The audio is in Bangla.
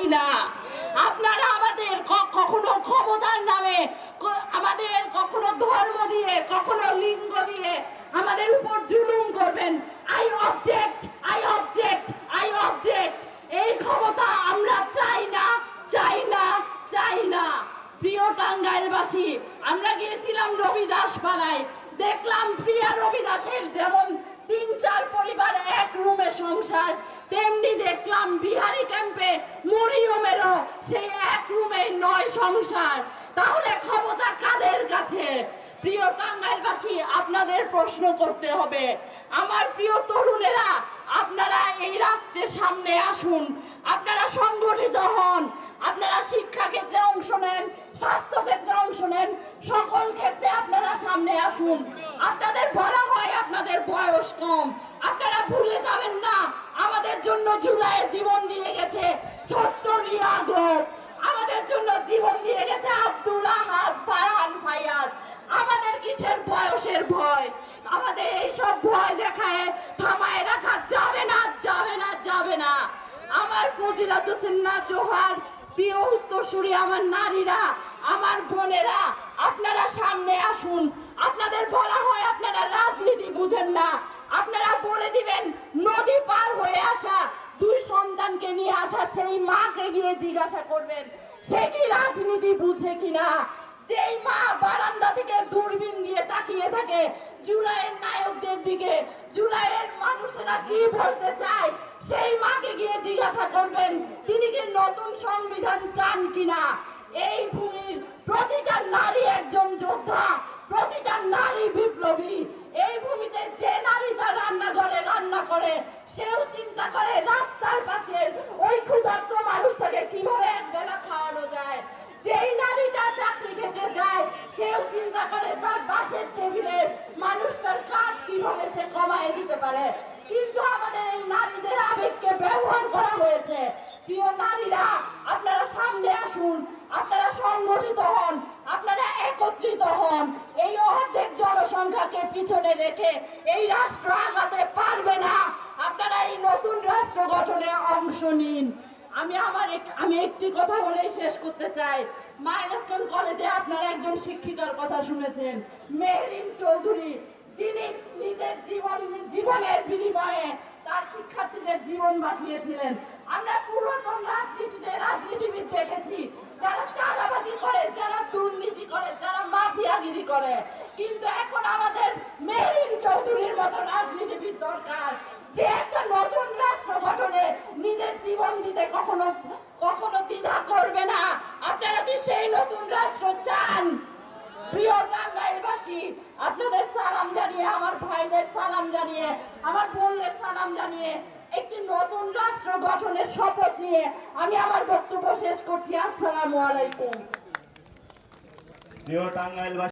চাই না। আপনারা আমাদের কখনো ক্ষমতার নামে আমাদের কখনো ধর্ম দিয়ে, কখনো লিঙ্গ দিয়ে আমাদের উপর জুলুম করবেন। I object I object I object এই ক্ষমতা আমরা চাই না চাই না চাই না। প্রিয় টাঙ্গাইলবাসী, আমরা গিয়েছিলাম রবিদাস পাড়ায়। দেখলাম প্রিয়া রবিদাসের যেমন তিন চার পরিবার এক রুমে সংসার, তেমনি দেখলাম বিহারি ক্যাম্পে মরিয়মেরও সেই এক রুমে নয় সংসার। তাহলে ক্ষমতা কাদের কাছে? প্রিয় টাঙ্গাইলবাসী, আপনাদের প্রশ্ন করতে হবে। আমার প্রিয় তরুণেরা, আপনারা এই রাষ্ট্রের সামনে আসুন। আপনারা সংগঠিত হন। আপনারা শিক্ষা ক্ষেত্রে অংশ নেন স্বাস্থ্য ক্ষেত্রে অংশ নেন, সকল ক্ষেত্রে আপনারা সামনে আসুন। আপনাদের বলা হয় আপনাদের বয়স কম। আপনারা ভুলে যাবেন জন্য জুলাইয়ে জীবন দিয়ে গেছে ছোট্ট রিয়া গোপ। আমাদের জন্য জীবন দিয়ে গেছে আব্দুল আহাদ ফারহান ফায়াজ আমাদের কিসের বয়সের ভয়? আমাদের এইসব ভয় দেখায় থামায় রাখা যাবে না যাবে না যাবে না। আমার ফজিলাত হোসেন্না জোহার, প্রিয় উত্তরসূরি আমার নারীরা, আমার বোনেরা, আপনারা সামনে আসুন। আপনাদের বলা হয় আপনারা রাজনীতি বুঝেন না। আপনারা বলে দিবেন, নদী পার হয়ে আসা দুই সন্তানকে নিয়ে আসা সেই মাকে গিয়ে জিজ্ঞাসা করবেন, সে কি রাজনীতি বুঝে কিনা? যেই মা বারান্দা থেকে দূরবীন দিয়ে তাকিয়ে থাকে, জুলাইয়ের নায়কদের দিকে, জুলাইয়ের মানুষেরা কি বলতে চায়, সেই মাকে গিয়ে জিজ্ঞাসা করবেন, তিনি কি নতুন সংবিধান চান কিনা? এই ভূমির প্রতিটা নারী একজন যোদ্ধা, প্রতিটা নারী বিপ্লবী এই ভূমিতে যে নারী তার রান্নাঘরে রান্না করে, সেও চিন্তা করে, রাস্তার পাশে ওই ক্ষুধার্ত মানুষটাকে কীভাবে একবেলা খাওয়ানো যায়? যেই নারীটা চাকরি খেতে যায়, সেও চিন্তা করে তার বাসের টেবিলের মানুষটার কাজ কীভাবে সে কমায় দিতে পারে। কিন্তু আমাদের এই নারীদের আবেগকে ব্যবহার করা হয়েছে। প্রিয় নারীরা, আপনারা সামনে আসুন, আপনারা সংগঠিত হন, আপনারা একত্রিত হন। এই অর্ধেক জনসংখ্যাকে পিছনে রেখে এই রাষ্ট্র আগাতে পারবে না। নতুন রাষ্ট্র গঠনে অংশ নিন। আমি আমার আমি একটি কথা বলেই শেষ করতে চাই। মাইনাস্টন কলেজে আপনারা একজন শিক্ষিকার কথা শুনেছেন। মেহরিন চৌধুরী, যিনি নিজের জীবন জীবনের বিনিময়ে তার শিক্ষার্থীদের জীবন বাঁচিয়েছিলেন। আমরা পুরাতন রাজনীতিতে রাজনীতিবিদ দেখেছি, যারা চাঁদাবাজি করে, যারা দুর্নীতি করে, যারা মাফিয়াগিরি করে। কিন্তু এখন আমাদের মেহরিন চৌধুরীর মতো রাজনীতিবিদ দরকার যে একটা নতুন রাষ্ট্র গঠনে নিজের জীবন দিতে কখনো কখনো দ্বিধা করবে না আপনারা কি সেই নতুন রাষ্ট্র চান প্রিয় টাঙ্গাইলবাসী আপনাদের সালাম জানিয়ে, আমার ভাইদের সালাম জানিয়ে, আমার বোনদের সালাম জানিয়ে, একটি নতুন রাষ্ট্র গঠনের শপথ নিয়ে আমি আমার বক্তব্য শেষ করছি। আসসালামু আলাইকুম।